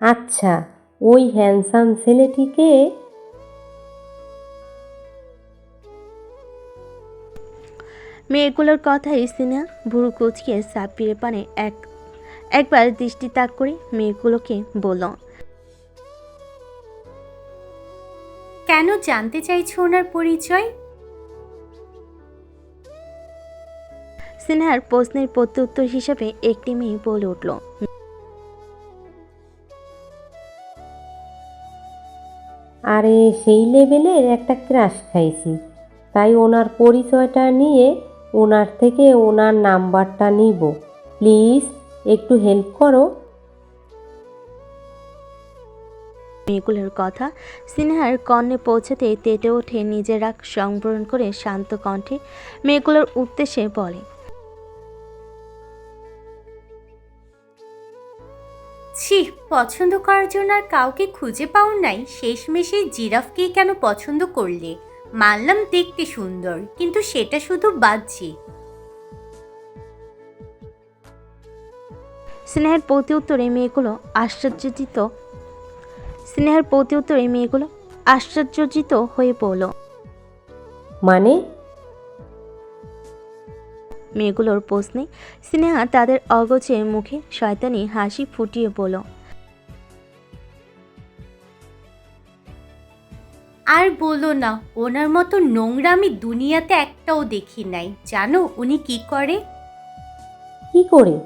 আচ্ছা ওই হ্যান্ডসাম ছেলেটিকে মেয়েগুলোর কথায় সিনহা ভুরু কুচকে সাপিরের পানে এক একবার দৃষ্টি তাক করে মেয়েগুলোকে বলল কেন জানতে চাইছো ওনার পরিচয়? সিনহার প্রশ্নের প্রত্যুত্তর হিসেবে একটি মেয়ে বলে উঠল আরে সেই লেভেলের একটা ক্রাশ খাইছি। তাই ওনার পরিচয়টা নিয়ে ওনার থেকে ওনার নাম্বারটা নিব। প্লিজ, একটু হেল্প করো। মেয়েগুলোর কথা সিনহার কর্ণে পৌঁছাতে তেটে ওঠে নিজের সংবরণ করে শান্ত কণ্ঠে। মেয়েগুলোর উদ্দেশ্যে বলে ছি পছন্দ করার জন্য আর কাউকে খুঁজে পাও নাই। শেষমেশে জিরাফকে কেন পছন্দ করলে? মানলাম দেখতে সুন্দর কিন্তু সেটা শুধু বাহ্যিক স্নেহের প্রতি উত্তরে মেয়েগুলো আশ্চর্যজিত। স্নেহের প্রতি উত্তরে মেয়েগুলো আশ্চর্যজিত হয়ে পড়ল। মানে? মেয়েগুলোর প্রশ্নে স্নেহা তাদের অগোছে মুখে শয়তানি হাসি ফুটিয়ে বলল আর বলো না ওনার মতো নোংরা আমি দুনিয়াতে একটাও দেখি নাই। জানো উনি কি করে? কি করে?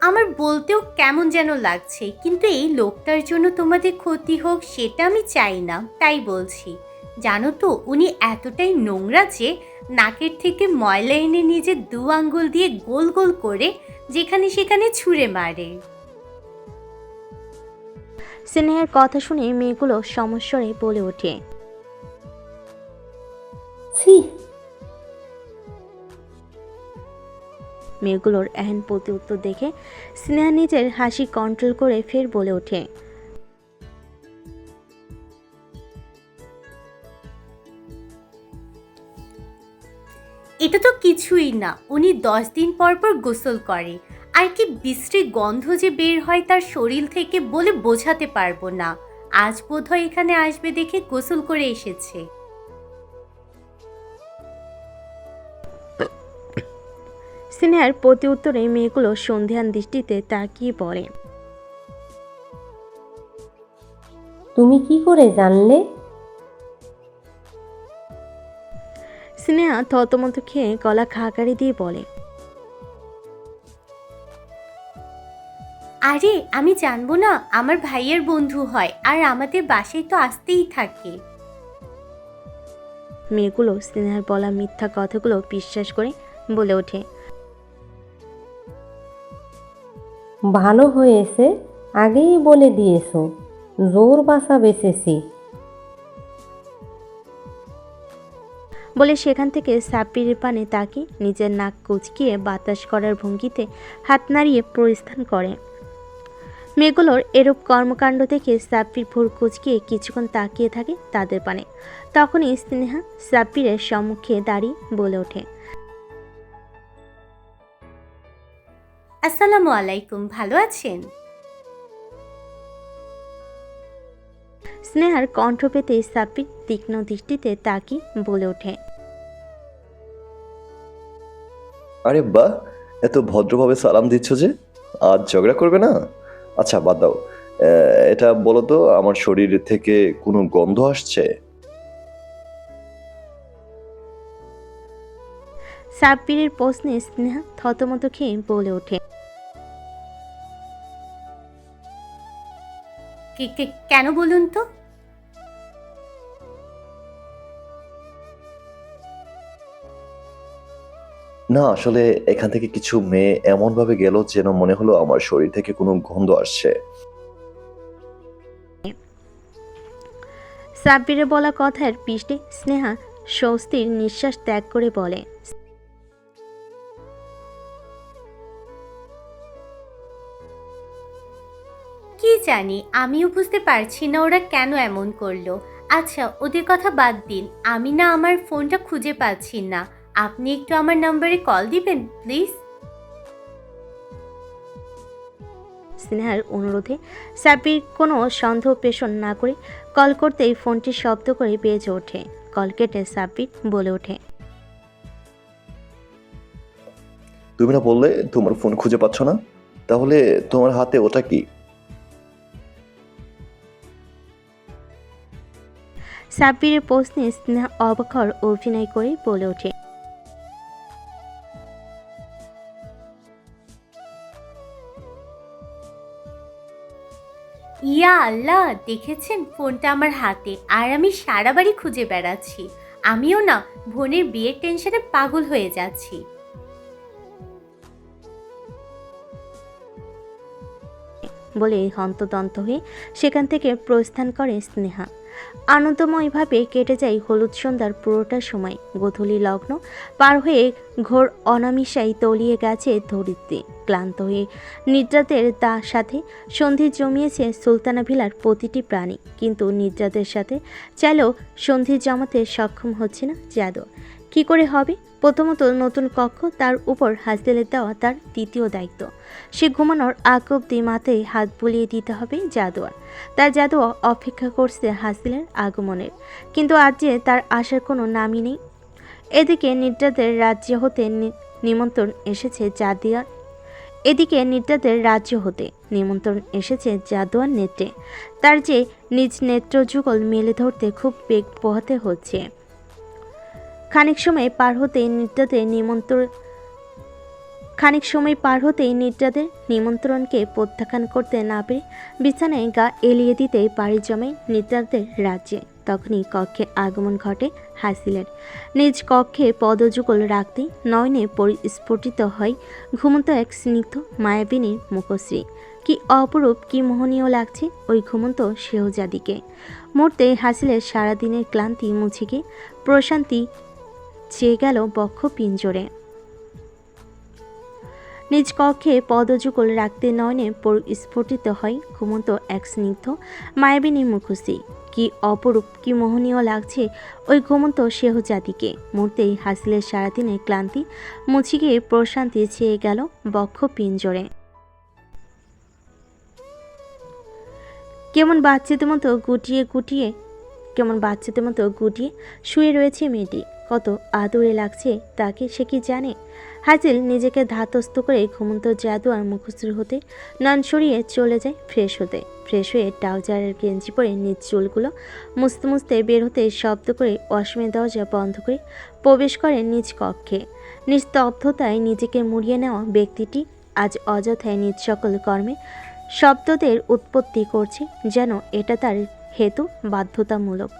আমার বলতেও কেমন যেন লাগছে কিন্তু এই লোকটার জন্য তোমাদের ক্ষতি হোক সেটা আমি চাই না তাই বলছি। জানো তো উনি এতটাই নোংরা যে নাকের থেকে ময়লা এনে নিজের দু আঙ্গুল দিয়ে গোল গোল করে যেখানে সেখানে ছুঁড়ে মারে। স্নেহের কথা শুনে মেয়েগুলো সমস্বরে বলে ওঠে। ছি। মেয়েগুলোর এহেন প্রতি উত্তর দেখে স্নেহা নিজের হাসি কন্ট্রোল করে ফের বলে ওঠে। এটা তো কিছুই না। উনি দশ দিন পর পর গোসল করে। আর কি বিশ্রী গন্ধ যে বের হয় তার শরীর থেকে বলে বোঝাতে পারব না। আজ বোধহয় এখানে আসবে দেখে গোসল করে এসেছে। স্নেহার প্রতি উত্তরে মেয়েগুলো সন্ধ্যান দৃষ্টিতে তাকিয়ে পড়ে। তুমি কি করে জানলে? স্নেহা থতমত খেয়ে গলা খাকারি দিয়ে বলে আরে আমি জানব না আমার ভাইয়ের বন্ধু হয় আর আমাদের বাসায় তো আসতেই থাকে। মেয়েগুলো স্নেহার বলা মিথ্যা কথাগুলো বিশ্বাস করে বলে ওঠে। ভালো হয়েছে আগেই বলে দিয়েছ জোর বাসা বেঁচেছি। বলে সেখান থেকে সাপিরের পানে তাকে নিজের নাক কুচকিয়ে বাতাস করার ভঙ্গিতে হাত নাড়িয়ে প্রস্থান করে। মেয়েগুলোর এরূপ কর্মকাণ্ড দেখে সাপির ভোর কুচকিয়ে কিছুক্ষণ তাকিয়ে থাকে তাদের পানে। তখনই স্নেহা সাপিরের সম্মুখে দাঁড়িয়ে বলে ওঠে। আসসালামু আলাইকুম, ভালো আছেন? স্নেহার কণ্ঠ পেতে সাপির তীক্ষ্ণ দৃষ্টিতে তাকি বলে ওঠে। আরে বাহ এত ভদ্রভাবে সালাম দিচ্ছ যে আজ ঝগড়া করবে না? আচ্ছা বাদ দাও। এটা বলো তো আমার শরীর থেকে কোনো গন্ধ আসছে? সাব্বিরের প্রশ্নে স্নেহা থতমত খেয়ে বলে ওঠে। কেন বলুন তো? না আসলে এখান থেকে কিছু মেয়ে এমন ভাবে গেল যেন মনে হলো আমার শরীর থেকে কোনো গন্ধ আসছে। সাব্বিরের বলা কথার পৃষ্ঠে স্নেহা স্বস্তির নিঃশ্বাস ত্যাগ করে বলে কি জানি আমিও বুঝতে পারছি না ওরা কেন এমন করল। আচ্ছা ওদের কথা বাদ দিন। আমি না আমার ফোনটা খুঁজে পাচ্ছি না। আপনি একটু আমার নাম্বারে কল দিবেন প্লিজ? স্নেহার অনুরোধে সাব্বির কোনো সন্দেহ পেশন না করে কল করতেই ফোনটি শব্দ করে বেজে ওঠে। কল কেটে সাব্বির বলে ওঠে। তুমি না বললে তোমার ফোন খুঁজে পাচ্ছ না? তাহলে তোমার হাতে ওটা কি? সাব্বিরের প্রশ্নে স্নেহা অবাকর অভিনয় করে বলে ওঠে। ইয়া আল্লাহ দেখেছেন ফোনটা আমার হাতে আর আমি সারা বাড়ি খুঁজে বেড়াচ্ছি। আমিও না বোনের বিয়ের টেনশনে পাগল হয়ে যাচ্ছি। বলে হন্তদন্ত হয়ে সেখান থেকে প্রস্থান করে স্নেহা। আনন্দময়ভাবে কেটে যায় হলুদ সন্ধ্যার পুরোটা সময়। গোধূলি লগ্ন পার হয়ে ঘোর অনামিশাই তলিয়ে গেছে ধরিত্রী। ক্লান্ত হয়ে নিদ্রাতের তার সাথে সন্ধি জমিয়েছে সুলতানা ভিলার প্রতিটি প্রাণী। কিন্তু নির্যাতের সাথে চাইলেও সন্ধি জমাতে সক্ষম হচ্ছে না যাদব কি করে হবে? প্রথমত, নতুন কক্ষ তার উপর হাসদেলের দেওয়া তার দ্বিতীয় দায়িত্ব। সে ঘুমানোর আগ অব্দি মাথায় হাত বুলিয়ে দিতে হবে জাদুয়ার। তার জাদুয়া অপেক্ষা করছে হাসিলের আগমনের। কিন্তু আজ যে তার আসার কোনো নামই নেই। এদিকে নিদ্রাদের রাজ্য হতে নিমন্ত্রণ এসেছে জাদিয়ার। এদিকে নিদ্রাদের রাজ্য হতে নিমন্ত্রণ এসেছে জাদুয়ার নেত্রে। তার যে নিজ নেত্র যুগল মেলে ধরতে খুব বেগ পোহাতে হচ্ছে। খানিক সময় পার হতেই নিদ্রাদের নিমন্ত্রণ খানিক সময় পার হতেই নিদ্রাদের নিমন্ত্রণকে প্রত্যাখ্যান করতে না পেরে বিছানায় গা এলিয়ে দিতে পাড়ি জমে নিদ্রাদের রাজ্যে। তখনই কক্ষে আগমন ঘটে হাসিলের। নিজ কক্ষে পদযুগল রাখতেই নয়নে পরিস্ফুটিত হয় ঘুমন্ত এক স্নিগ্ধ মায়াবিনীর মুখশ্রী। কি অপরূপ, কি মোহনীয় লাগছে ওই ঘুমন্ত শেহজাদিকে মুহূর্তে হাসিলের সারাদিনের ক্লান্তি মুছে গিয়ে প্রশান্তি চেয়ে গেল বক্ষ পিঞ্জরে। নিজ কক্ষে পদযুগল রাখতে নয়নে স্ফুটিত হয় ঘুমন্ত এক স্নিগ্ধ, মায়াবিনী মুখশ্রী কি অপরূপ, কি মোহনীয় লাগছে ওই ঘুমন্ত সেহ জাতিকে মুহূর্তেই হাসিলের সারাদিনের ক্লান্তি মুছে গিয়ে প্রশান্তি ছেয়ে গেল বক্ষ পিঞ্জরে। কেমন বাচ্চাদের মতো গুটিয়ে গুটিয়ে, কেমন বাচ্চাদের মতো গুটিয়ে শুয়ে রয়েছে মেয়েটি। কত আদরে লাগছে তাকে সে কি জানে? হাজিল নিজেকে ধাতস্থ করে ঘুমন্ত জাদু আর মুখশ্রী হতে নান সরিয়ে চলে যায় ফ্রেশ হতে। ফ্রেশ হয়ে ট্রাউজারের গেঞ্জি পরে নিজ চুলগুলো মুছতে মুছতে বের হতে শব্দ করে ওয়াশমের দরজা বন্ধ করে প্রবেশ করে নিজ কক্ষে। নিস্তব্ধতায় নিজেকে মুড়িয়ে নেওয়া ব্যক্তিটি আজ অযথায় নিজ সকল কর্মে শব্দদের উৎপত্তি করছে যেন এটা তার হেতু বাধ্যতামূলক।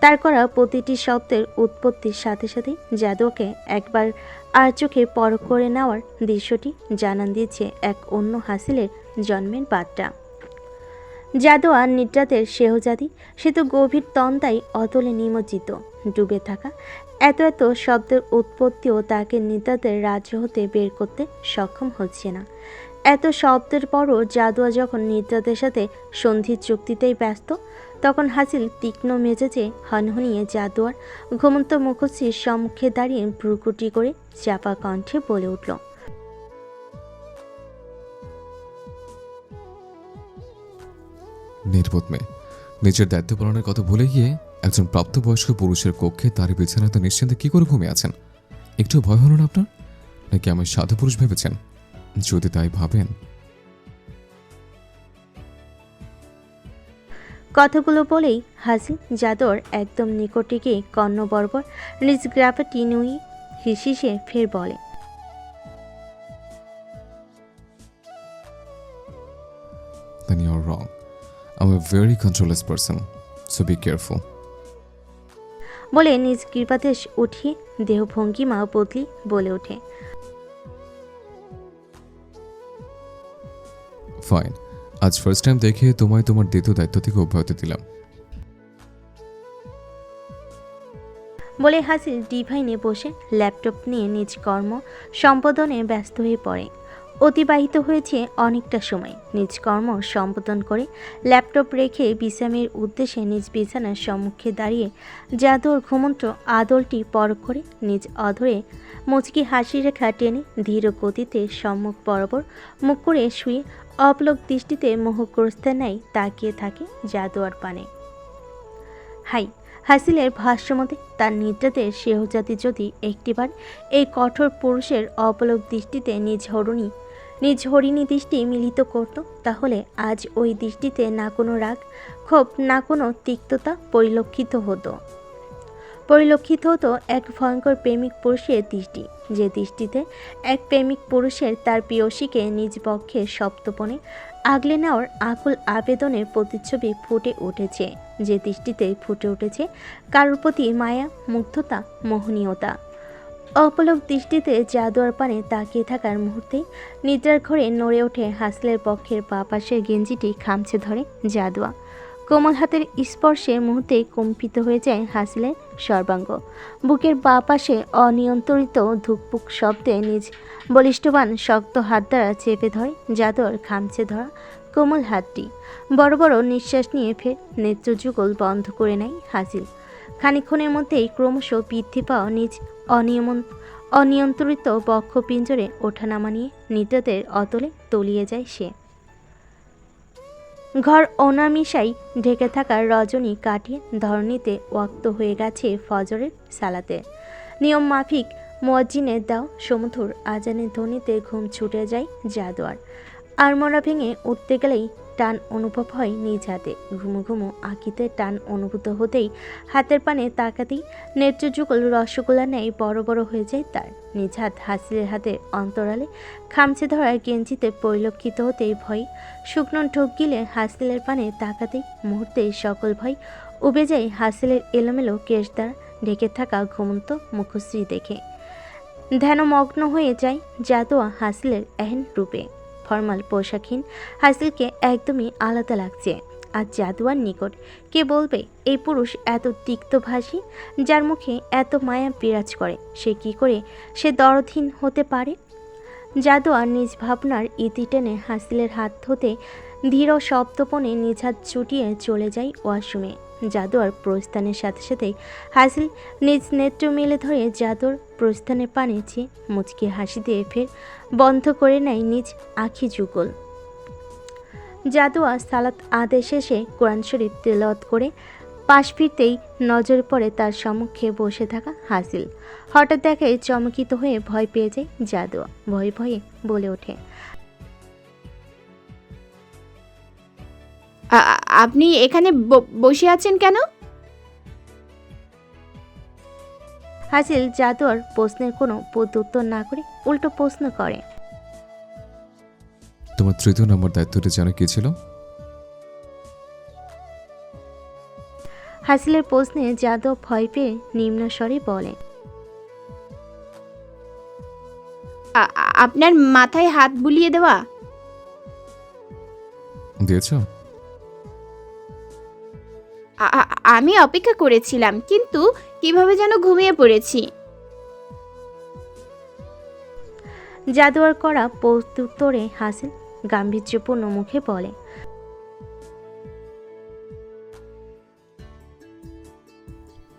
তার করা প্রতিটি শব্দের উৎপত্তির সাথে সাথে জাদুকে একবার আর চোখে পরখ করে নেওয়ার দৃশ্যটি জানান দিয়েছে এক অন্য হাসিলের জন্মের বার্তা। জাদু আর নিদ্রাতের সেহজাদি সে তো গভীর তন্দাই অতলে নিমজ্জিত। ডুবে থাকা এত এত শব্দের উৎপত্তিও তাকে নিদ্রাতের রাজ্য হতে বের করতে সক্ষম হচ্ছে না। এত শব্দের পরও জাদুয়া যখন নিদ্রাতের সাথে সন্ধির চুক্তিতেই ব্যস্ত তখন হাসিল তীক্ষ্ণ মেজাজে হনহনিয়ে জাদুয়ার ঘুমন্ত মুখশ্রীর সম্মুখে দাঁড়িয়ে ভ্রুকুটি করে চাপা কণ্ঠে বলে উঠল, নির্বোধ মেয়ে, নিজের দায়িত্ব পালনের কথা ভুলে গিয়ে একজন প্রাপ্তবয়স্ক পুরুষের কক্ষে তার বিছানাতে নিশ্চিন্তে কি করে ঘুমিয়ে আছেন? একটু ভয় হলো না আপনার? নাকি আমার সাধু পুরুষ ভেবেছেন? যদি তাই ভাবেন কথাগুলো বলেই হাসি জাদর একদম নিকটে গিয়ে কর্ণ বর্বর নিজ গ্রাফাটি নুই হিসিসে ফের বলে then you're wrong. I'm a very controlless person, so be careful. বলে নিজ কৃপাদেশ উঠিয়ে দেহভঙ্গিমা বদলি বলে ওঠে ফাইন আজ ফার্স্ট টাইম দেখে তোমায় তোমার দ্বিতীয় দায়িত্ব থেকে অব্যাহতি দিলাম। বলে হাসিল ডিভাইনে বসে ল্যাপটপ নিয়ে নিজ কর্ম সম্পাদনে ব্যস্ত হয়ে পড়ে। অতিবাহিত হয়েছে অনেকটা সময়। নিজ কর্ম সম্পাদন করে ল্যাপটপ রেখে বিশ্রামের উদ্দেশ্যে নিজ বিছানার সম্মুখে দাঁড়িয়ে জাদুর ঘুমন্ত আদলটি পর করে নিজ অধরে মুচকি হাসি রেখা টেনে ধীর গতিতে সম্মুখ বরাবর মুখ করে শুয়ে অপলক দৃষ্টিতে মোহগ্রস্তের ন্যায় তাকিয়ে থাকে জাদুয়ার পানে। হাই, হাসিলের ভাষ্যমতে তার নিদ্রাতে সেহজাতি যদি একটিবার এই কঠোর পুরুষের অপলক দৃষ্টিতে নিজ হরণী নিজ হরিণী দৃষ্টি মিলিত করত, তাহলে আজ ওই দৃষ্টিতে না কোনো রাগ, ক্ষোভ, না কোনো তিক্ততা পরিলক্ষিত হতো। পরিলক্ষিত হতো এক ভয়ঙ্কর প্রেমিক পুরুষের দৃষ্টি, যে দৃষ্টিতে এক প্রেমিক পুরুষের তার প্রিয়সীকে নিজ পক্ষে সপ্তপনে আগলে নেওয়ার আকুল আবেদনের প্রতিচ্ছবি ফুটে উঠেছে, যে দৃষ্টিতে ফুটে উঠেছে কারোর প্রতি মায়া, মুগ্ধতা, মোহনীয়তা। অপলক দৃষ্টিতে জাদুয়ার পানে তাকিয়ে থাকার মুহূর্তে নিদ্রার ঘরে নড়ে ওঠে হাসলের পক্ষের পা পাশের গেঞ্জিটি খামছে ধরে জাদুয়া। কোমল হাতের স্পর্শে মুহূর্তে কম্পিত হয়ে যায় হাসিলের সর্বাঙ্গ। বুকের বা পাশে অনিয়ন্ত্রিত ধুকপুক শব্দে নিজ বলিষ্ঠবান শক্ত হাত দ্বারা চেপে ধরে জাদুয়ার খামছে ধরা কোমল হাতটি। বড় বড় নিঃশ্বাস নিয়ে ফের নেত্রযুগল বন্ধ করে নেয় হাসিল। খানিক্ষণের মধ্যেই ক্রমশ বৃদ্ধি পাওয়া নিজ অনিয়ম অনিয়ন্ত্রিত বক্ষ পিঞ্জরে ওঠানামা নিয়ে নিদ্রাদের অতলে তলিয়ে যায় সে। ঘর অনামিশাই ঢেকে থাকা রজনী কাটিয়ে ধরণীতে ওয়াক্ত হয়ে গেছে ফজরের সালাতে। নিয়ম মাফিক মোয়াজ্জিনের দাও সমুথুর আজানের ধ্বনিতে ঘুম ছুটে যায় জাদোয়ার। আড়মোড়া ভেঙে উঠতে গেলেই টান অনুভব হয় নিজ হাতে। ঘুমো ঘুমো আঁকিতে টান অনুভূত হতেই হাতের পানে তাকাতেই নেত্রযুগল রসগোল্লা ন্যায় বড় বড় হয়ে যায় তার। নিজ হাত হাসিলের হাতের অন্তরালে খামচে ধরা গেঞ্জিতে পরিলক্ষিত হতেই ভয় শুকনো ঢোক গিলে হাসিলের পানে তাকাতেই মুহূর্তে সকল ভয় উবে যায় হাসিলের এলোমেলো কেশ দ্বারা ঢেকে থাকা ঘুমন্ত মুখশ্রী দেখে। ধ্যানমগ্ন হয়ে যায় জাদুয়া হাসিলের এহেন রূপে। ফর্মাল পোশাকহীন হাসিলকে একদমই আলাদা লাগছে। আর জাদুয়ার নিকট কে বলবে এই পুরুষ এত তিক্তভাষী, যার মুখে এত মায়া বিরাজ করে, সে কি করে সে দরধীন হতে পারে? জাদুয়ার নিজ ভাবনার ইতি টেনে হাসিলের হাত হতে ধীর শব্দপণে নিজ হাত ছুটিয়ে চলে যায় ওয়াশরুমে। জাদুয়ার প্রস্থানের সাথে সাথেই হাসিল নিজ নেত্র মেলে ধরে জাদুর প্রস্থানে পানে চেয়ে মুচকি হাসি দিয়ে ফের বন্ধ করে নেয় নিজ আখি যুগল। জাদুয়া সালাত আদেশ শেষে কোরআন শরীফ তেলাওয়াত করে পাশ ফিরতেই নজর পড়ে তার সম্মুখে বসে থাকা হাসিল। হঠাৎ দেখে চমকিত হয়ে ভয় পেয়ে যায় জাদুয়া ভয়ে ভয়ে বলে ওঠে আপনি এখানে ব- বসে আছেন কেন? হাসিল জাদুয়ার প্রশ্নের কোনো প্রত্যুত্তর না করে উল্টো প্রশ্ন করে। তোমার তৃতীয় নম্বর দায়িত্বটা যেন কি ছিল? হাসিলের প্রশ্নে যাদব ভয় পেয়ে নিম্ন স্বরে বলে আপনার মাথায় হাত বুলিয়ে দেওয়া? দিয়েছ? আমি অপেক্ষা করেছিলাম কিন্তু কীভাবে যেন ঘুমিয়ে পড়েছি। জাদুয়ার করা প্রত্যুত্তরে হাসিল গাম্ভীর্যপূর্ণ মুখে বলে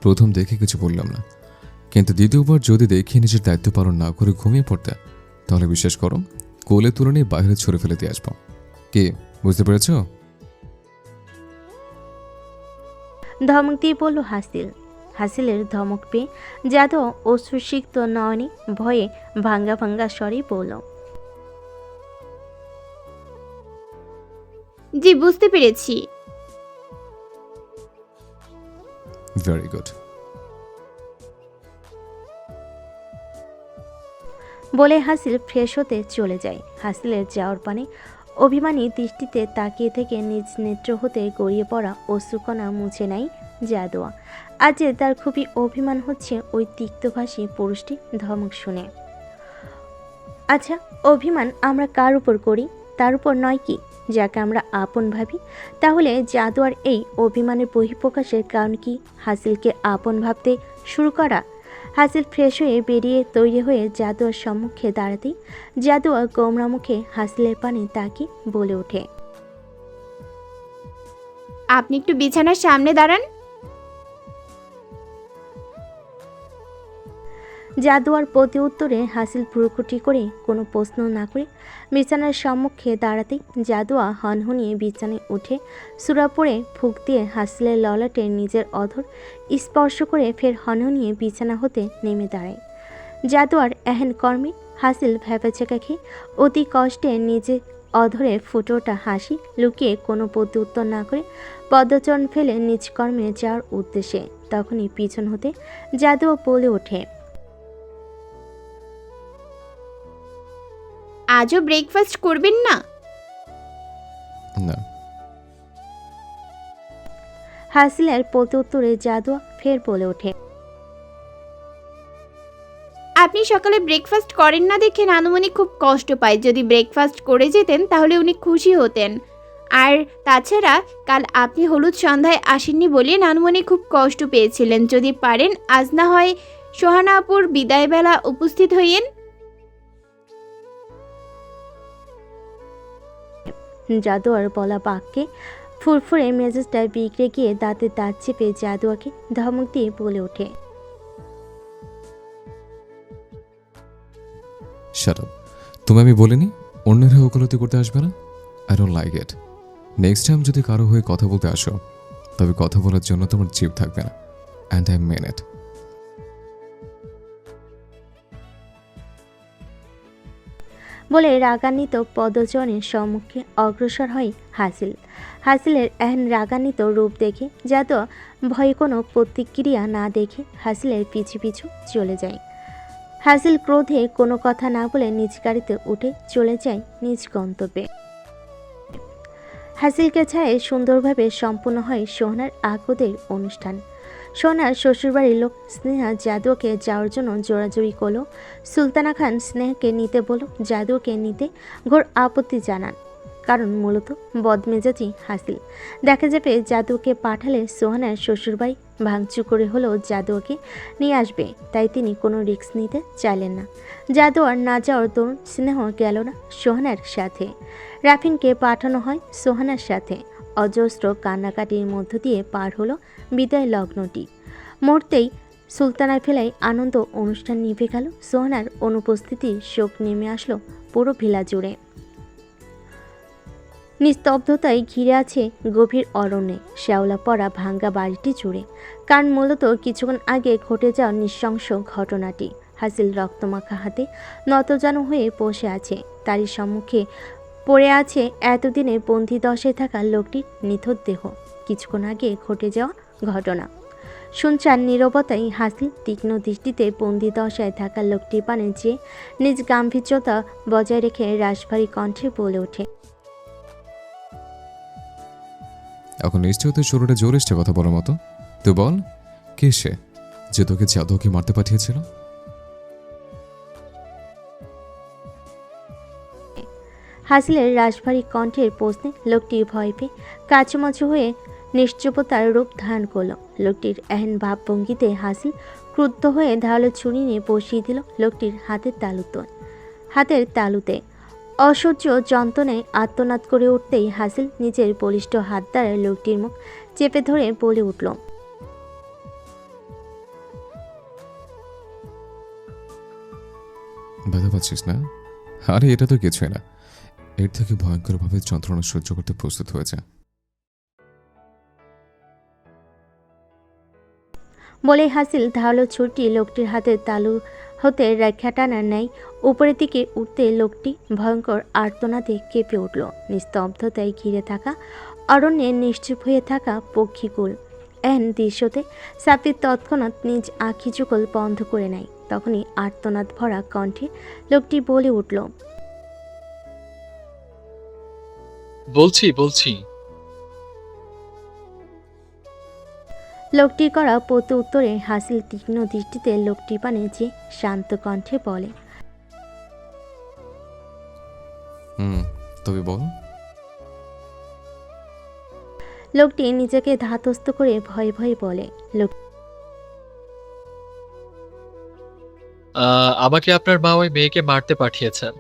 প্রথম দেখে কিছু বললাম না। কিন্তু দ্বিতীয়বার যদি দেখে নিজের দায়িত্ব পালন না করে ঘুমিয়ে পড়তে তাহলে বিশ্বাস করো কোলে তুলে নিয়ে বাইরে ছড়ে ফেলে দিয়ে আসব। কে বুঝতে পেরেছ? ধমক দিয়ে বলল হাসিল। হাসিলের ধমক পেয়ে জাদু অশ্রুসিক্ত নয়নে ভয়ে ভাঙ্গা ভাঙ্গা স্বরে বলল জি বুঝতে পেরেছি। ভেরি গুড বলে হাসিল ফ্রেশ হতে চলে যায়। হাসিলের যাওয়ার পানে অভিমানী দৃষ্টিতে তাকিয়ে থেকে নিজ নেত্র হতে গড়িয়ে পড়া অশ্রুকণা মুছে নাই জাদুয়া। আজ তার খুবই অভিমান হচ্ছে, ওই তিক্তভাষী পুরুষটি ধমক শুনে। আচ্ছা অভিমান আমরা কার উপর করি? তার উপর নয় কি? যাকে আমরা আপন ভাবি। তাহলে জাদুয়ার এই অভিমানের বহিঃপ্রকাশের কারণ কি? হাসিলকে আপন ভাবতে শুরু করা হাসিল ফ্রেশ হয়ে বেরিয়ে তৈরি হয়ে জাদুয়ার সম্মুখে দাঁড়াতে, জাদুয়া গোমরা মুখে হাসিলের পানে তাকে বলে ওঠে। আপনি একটু বিছানার সামনে দাঁড়ান। জাদুয়ার প্রতি উত্তরে হাসিল ভ্রুকুটি করে কোনো প্রশ্ন না করে বিছানার সম্মুখে দাঁড়াতেই জাদুয়া হনহনিয়ে বিছানায় উঠে সুরা পড়ে ফুক দিয়ে হাসিলের ললাটে নিজের অধর স্পর্শ করে ফের হনহনিয়ে বিছানা হতে নেমে দাঁড়ায়। জাদুয়ার এহেন কর্মে হাসিল ভ্যাপাচেকা খেয়ে অতি কষ্টে নিজে অধরে ফুটে ওঠা হাসি লুকিয়ে কোনো প্রতি উত্তর না করে পদচরণ ফেলে নিজ কর্মে যাওয়ার উদ্দেশ্যে তখনই পিছন হতে জাদুয়া বলে ওঠে। আজও ব্রেকফাস্ট করবেন না? না। হাসিলের প্রতি উত্তরে জাদুয়া ফের বলে ওঠে। আপনি সকালে ব্রেকফাস্ট করেন না দেখে নানুমণি খুব কষ্ট পায়। যদি ব্রেকফাস্ট করে যেতেন তাহলে উনি খুশি হতেন। আর তাছাড়া কাল আপনি হলুদ সন্ধ্যায় আসেননি বলে নানুমণি খুব কষ্ট পেয়েছিলেন। যদি পারেন আজ না হয় সোহানাপুর বিদায়বেলা উপস্থিত হইয়েন। জাদুয়ার বলা বাক্যে ফুরফুরে মেজাজটা বিগড়ে গিয়ে দাঁতে দাঁত চেপে জাদুয়াকে ধমক দিয়ে বলে ওঠে। তুমি আমি বলিনি, অন্যেরা ওকালতি করতে আসবে না? I don't like it next time যদি কারও হয়ে কথা বলতে আসো, তবে কথা বলার জন্য তোমার জিভ থাকবে না। অ্যান্ড আই মেন ইট রাগান্বিত পদজনের সম্মুখে অগ্রসর হয় হাসিল। হাসিলের এহেন রাগান্বিত রূপ দেখে জাদুয়া ভয়ে কোনো প্রতিক্রিয়া না দেখে হাসিলের পিছু পিছু চলে যায়। হাসিল ক্রোধে কোনো কথা না বলে নিজ গাড়িতে উঠে চলে যায় নিজ গন্তব্যে। হাসিলকে ছাড়াই সুন্দরভাবে সম্পন্ন হয় সোহনার আকদের অনুষ্ঠান। সোনার শ্বশুরবাড়ির লোক স্নেহা জাদুকে যাওয়ার জন্য জোরাজুরি করল। সুলতানা খান স্নেহকে নিতে বলো জাদুকে নিতে ঘোর আপত্তি জানান, কারণ মূলত বদমেজাজি হাসিল। দেখা যাবে জাদুকে পাঠালে সোহানার শ্বশুরবাড়ি ভাঙচুর করে হলেও জাদুয়াকে নিয়ে আসবে, তাই তিনি কোনো রিস্ক নিতে চাইলেন না। জাদুয়ার না যাওয়ার দরুন স্নেহ গেল না সোহানার সাথে। রাফিনকে পাঠানো হয় সোহানার সাথে। অজস্র কান্নাকাটির মধ্য দিয়ে পার হলো বিদায় লগ্নটি। মুহূর্তেই সুলতানার ফেলায় আনন্দ অনুষ্ঠান নিভে গেল। সোহানার অনুপস্থিতির শোক নেমে আসলো পুরো ভিলা জুড়ে। নিস্তব্ধতায় ঘিরে আছে গভীর অরণ্যে, শ্যাওলা পড়া ভাঙ্গা বাড়িটি জুড়ে। কারণ মূলত কিছুক্ষণ আগে ঘটে যাওয়া নৃশংস ঘটনাটি। হাসিল রক্তমাখা হাতে নতজানু হয়ে বসে আছে। তারই সম্মুখে পড়ে আছে এতদিনে বন্দি দশায় থাকা লোকটির নিথর দেহ। কিছুক্ষণ আগে ঘটে যাওয়া ঘটনা। শুনছান নীরবতাই হাসিল তীক্ষ্ণ দৃষ্টিতে বন্দি দশায় থাকা লোকটি পানে যে নিজ গাম্ভীর্যতা বজায় রেখে রাশভারী কণ্ঠে বলে ওঠে, এখন নিশ্চয়ই তো শরীরে জোর এসছে কথা বলার মতো। তুই বল, কে সে যে তোকে জাদুকে মারতে পাঠিয়েছিল? হাসিলের রাশভারী কণ্ঠের প্রশ্নে লোকটি ভয় পেয়ে কাচুমাচু হয়ে নিশ্চুপতার রূপ ধারণ করল। লোকটির এহেন ভাবভঙ্গিতে হাসিল ক্রুদ্ধ হয়ে ধারালো ছুরি নিয়ে বসিয়ে দিল লোকটির হাতের তালুতে। হাতের তালুতে। অসহ্য যন্ত্রণায় আত্মনাদ করে উঠতেই হাসিল নিজের বলিষ্ঠ হাত দ্বারা লোকটির মুখ চেপে ধরে বলে উঠল পাচ্ছিস না? আরে, এটা তো কিছুই না। এর থেকে ভয়ঙ্করভাবে যন্ত্রণা সহ্য করতে প্রস্তুত হয়েছে। বলে হাসিল ধারালো ছুটি লোকটির হাতে তালু হতে রেখা টানার ন্যায় উপরের দিকে উঠতে লোকটি ভয়ঙ্কর আর্তনাদে কেঁপে উঠল। নিস্তব্ধতায় ঘিরে থাকা অরণ্যে নিশ্চুপ হয়ে থাকা পক্ষীকুল এন দৃশ্যতে সাপির তৎক্ষণাৎ নিজ আঁখি চুকল বন্ধ করে নেয়। তখনই আর্তনাদ ভরা কণ্ঠে লোকটি বলে উঠল বলছি বলছি। লোকটির করা প্রতি উত্তরে হাসিল তীক্ষ্ণ দৃষ্টিতে লোকটি পানে যে শান্ত কণ্ঠে বলে হুম তবে বল। লোকটি নিজেকে ধাতস্থ করে ভয়ে ভয়ে বলে লোক আহ, আমাকে আপনার মা ওই মেয়েকে মারতে পাঠিয়েছেন।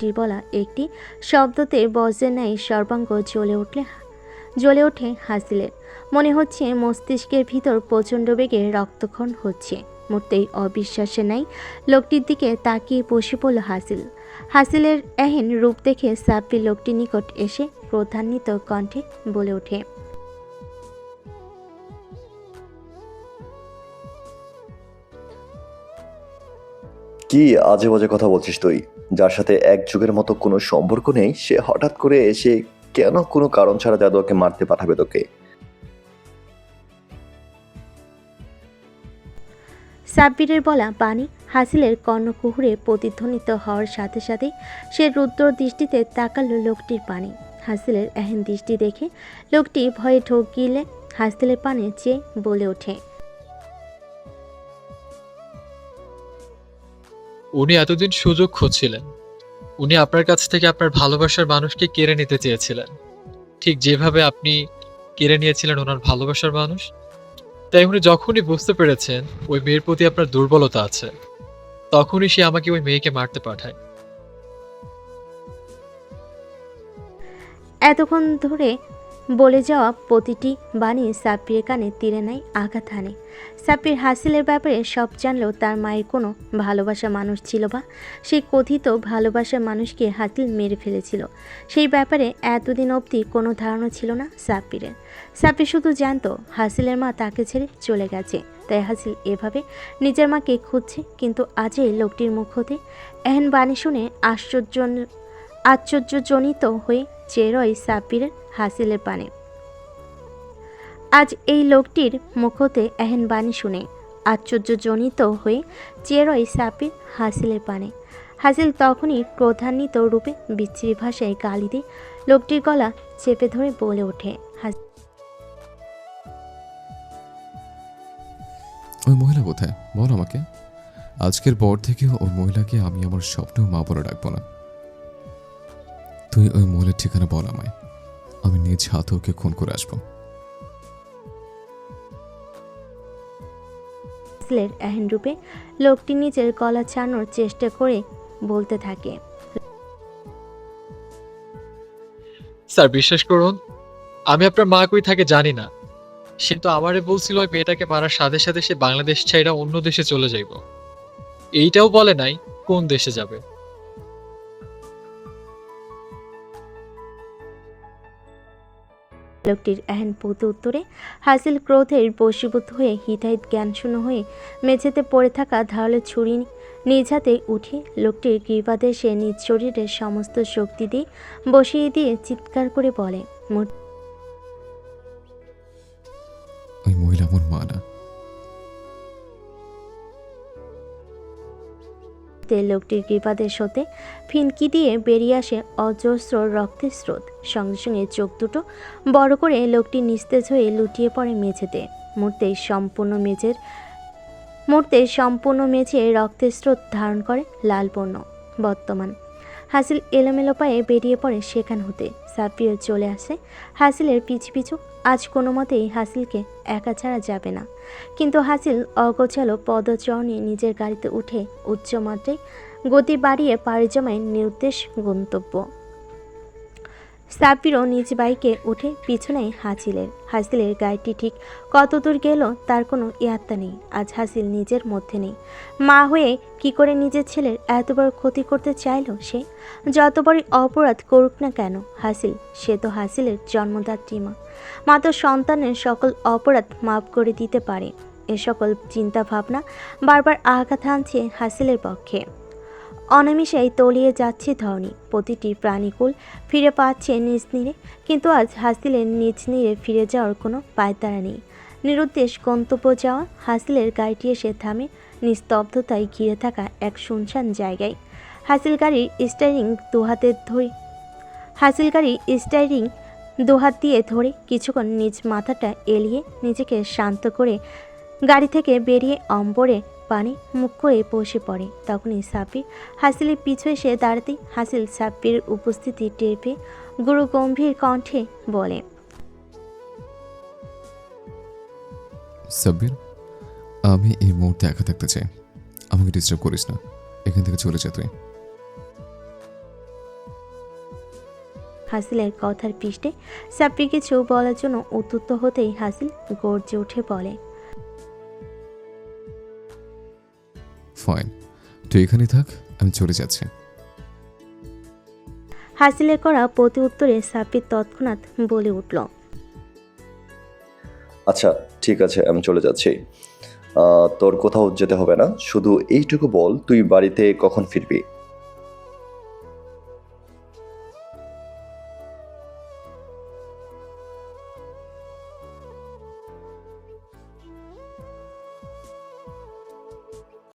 টির বলা একটি শব্দতে বজ্রের ন্যায় সর্বাঙ্গ জ্বলে উঠলে জ্বলে ওঠে হাসিলের মনে হচ্ছে মস্তিষ্কের ভিতর প্রচণ্ড বেগে রক্তক্ষণ হচ্ছে। মুহূর্তেই অবিশ্বাসে নাই লোকটির দিকে তাকিয়ে বসে পড়ল হাসিল। হাসিলের এহেন রূপ দেখে সাব্বি লোকটির নিকট এসে ক্রোধান্বিত কণ্ঠে বলে ওঠে কি আজে বাজে কথা বলছিস তুই? যার সাথে এক যুগের মতো কোনো সম্পর্ক নেই, সে হঠাৎ করে এসে কেন কোনো কারণ ছাড়া দাদু ওকে মারতে পাঠাবে তোকে? সাব্বিরের বলা বাণী হাসিলের কর্ণকুহুরে প্রতিধ্বনিত হওয়ার সাথে সাথে সে রুদ্র দৃষ্টিতে তাকালো লোকটির পানে। হাসিলের এহেন দৃষ্টি দেখে লোকটি ভয়ে ঢোক গিলে হাসিলের পানে চেয়ে বলে ওঠে উনি এতদিন সুযোগ খুঁজছিলেন। উনি আপনার কাছ থেকে আপনার ভালোবাসার মানুষকে কেড়ে নিতে চেয়েছিলেন। ঠিক যেভাবে আপনি কেড়ে নিয়েছিলেন ওনার ভালোবাসার মানুষ। তাই উনি যখনই বুঝতে পেরেছেন ওই মেয়ের প্রতি আপনার দুর্বলতা আছে, তখনই সে আমাকে ওই মেয়েকে মারতে পাঠায়। এতক্ষণ ধরে বলে যাওয়া প্রতিটি বাণী সাব্বিরের কানে তীরে নাই আঘাত হানে। সাব্বির হাসিলের ব্যাপারে সব জানলেও তার মায়ের কোনো ভালোবাসা মানুষ ছিল বা সেই কথিত ভালোবাসার মানুষকে হাসিল মেরে ফেলেছিল। সেই ব্যাপারে এতদিন অবধি কোনো ধারণা ছিল না সাব্বিরের। সাব্বির শুধু জানতো হাসিলের মা তাকে ছেড়ে চলে গেছে। তাই হাসিল এভাবে নিজের মাকে খুঁজছে, কিন্তু আজই লোকটির মুখ হতে এহেন বাণী শুনে আশ্চর্য আশ্চর্যজনিত হয়ে চেয়ে রয় সাব্বিরের হাসিলের পানে। আজ এই লোকটির মুখতে এহেন বাণী শুনে আশ্চর্যজনিত হয়ে চেয়ে রয় সাব্বির হাসিলের পানে। হাসিল তখনই ক্রোধান্বিত রূপে বিচ্ছিরি ভাষায় গালি দিয়ে লোকটির গলা চেপে ধরে বলে ওঠে ওই মহিলা কোথায়? বল আমাকে। আজকের পর থেকে ওই মহিলাকে আমি আমার স্বপ্নেও মা বলে ডাকবো না। তুই ওই মলের ঠিকানা বল আমায়। আমি নিজ হাতে ওকে খুন করে আসব। এহেন রূপে লোকটি নিজের গলা ছাড়ানোর চেষ্টা করে বলতে থাকে। স্যার বিশ্বাস করুন আমি আপনার মা কই থাকে জানি না। সে তো আমারে বলছিল ওই মেয়েটাকে মারার সাথে সাথে সে বাংলাদেশ ছাইরা অন্য দেশে চলে যাইব। এইটাও বলে নাই কোন দেশে যাবে। লোকটির এহেন পুত উত্তরে হাসিল ক্রোধের বশীভূত হয়ে হিতাহিত জ্ঞানশূন্য হয়ে মেঝেতে পড়ে থাকা ধারালো ছুরি নিজ হাতে উঠে লোকটির কৃপাদেশে সে নিজ শরীরের সমস্ত শক্তি দিয়ে বসিয়ে দিয়ে চিৎকার করে বলে ওই মহিলা আমার মা না। মুহূর্তে লোকটির কৃপাদের সাথে ফিনকি দিয়ে বেরিয়ে আসে অজস্র রক্তের স্রোত। সঙ্গে সঙ্গে চোখ দুটো বড় করে লোকটি নিস্তেজ হয়ে লুটিয়ে পড়ে মেঝেতে। মুহূর্তে সম্পূর্ণ মেঝের মুহূর্তে সম্পূর্ণ মেঝে রক্তের স্রোত ধারণ করে লাল বর্ণ বর্তমান হাসিল এলোমেলো পায়ে বেরিয়ে পড়ে সেখান হতে। সাফিয়ার চলে আসে। হাসিলের পিছু পিছু, আজ কোনো মতেই হাসিলকে একা ছাড়া যাবে না। কিন্তু হাসিল অগোছালো পদচরণে নিজের গাড়িতে উঠে উচ্চমাত্রায় গতি বাড়িয়ে পাড়ি জমায় নির্দেশ গন্তব্য। সাব্বিরও নিজ বাইকে উঠে পিছনে হাসিলের। হাসিলের গাড়িটি ঠিক কত দূর গেল তার কোনো ইয়াত্তা নেই, আজ হাসিল নিজের মধ্যে নেই। মা হয়ে কি করে নিজের ছেলের এত বড় ক্ষতি করতে চাইলো সে? যত বড়ই অপরাধ করুক না কেন, হাসিল, সে তো হাসিলের জন্মদাত্রী মা। মা তো সন্তানের সকল অপরাধ মাফ করে দিতে পারে। এ সকল চিন্তা ভাবনা বারবার আঘাত আনছে হাসিলের পক্ষে। অনামিষাই তলিয়ে যাচ্ছে ধরনী প্রতিটি প্রাণীকুল ফিরে পাচ্ছে নিজ নীড়ে কিন্তু আজ হাসিলের নিজ নীড়ে ফিরে যাওয়ার কোনো পায়তারা নেই। নিরুদ্দেশ গন্তব্য যাওয়া, হাসিলের গাড়িটি এসে থামে নিস্তব্ধতায় ঘিরে থাকা এক শুনশান জায়গায়। হাসিল গাড়ির স্টারিং দুহাতে ধরে, হাসিল গাড়ির স্টারিং দুহাত দিয়ে ধরে কিছুক্ষণ নিজ মাথাটা এলিয়ে নিজেকে শান্ত করে গাড়ি থেকে বেরিয়ে অম্বরে পানি মুখ করে বসে পড়ে। তখনই সাব্বির হাসিলের পিছু এসে দাঁড়াতেই হাসিল সাব্বিরের উপস্থিতি টের পেয়ে গুরু গম্ভীর কণ্ঠে বলে সাব্বির আমি এই মুহূর্তে একা থাকতে চাই। আমাকে ডিস্টার্ব করিস না। এখান থেকে চলে যা তুই। হাসিলের কথার পৃষ্ঠে সাব্বির কিছু বলার জন্য উদ্যুত হতেই হাসিল গর্জে উঠে বলে ফাইন তুই এখানেই থাক আমি চলে যাচ্ছি। হাসিলের করা প্রতি উত্তরে সাব্বির তৎক্ষণাৎ বলে উঠল। আচ্ছা ঠিক আছে আমি চলে যাচ্ছি। আহ, তোর কোথাও যেতে হবে না শুধু এইটুকু বল তুই বাড়িতে কখন ফিরবি?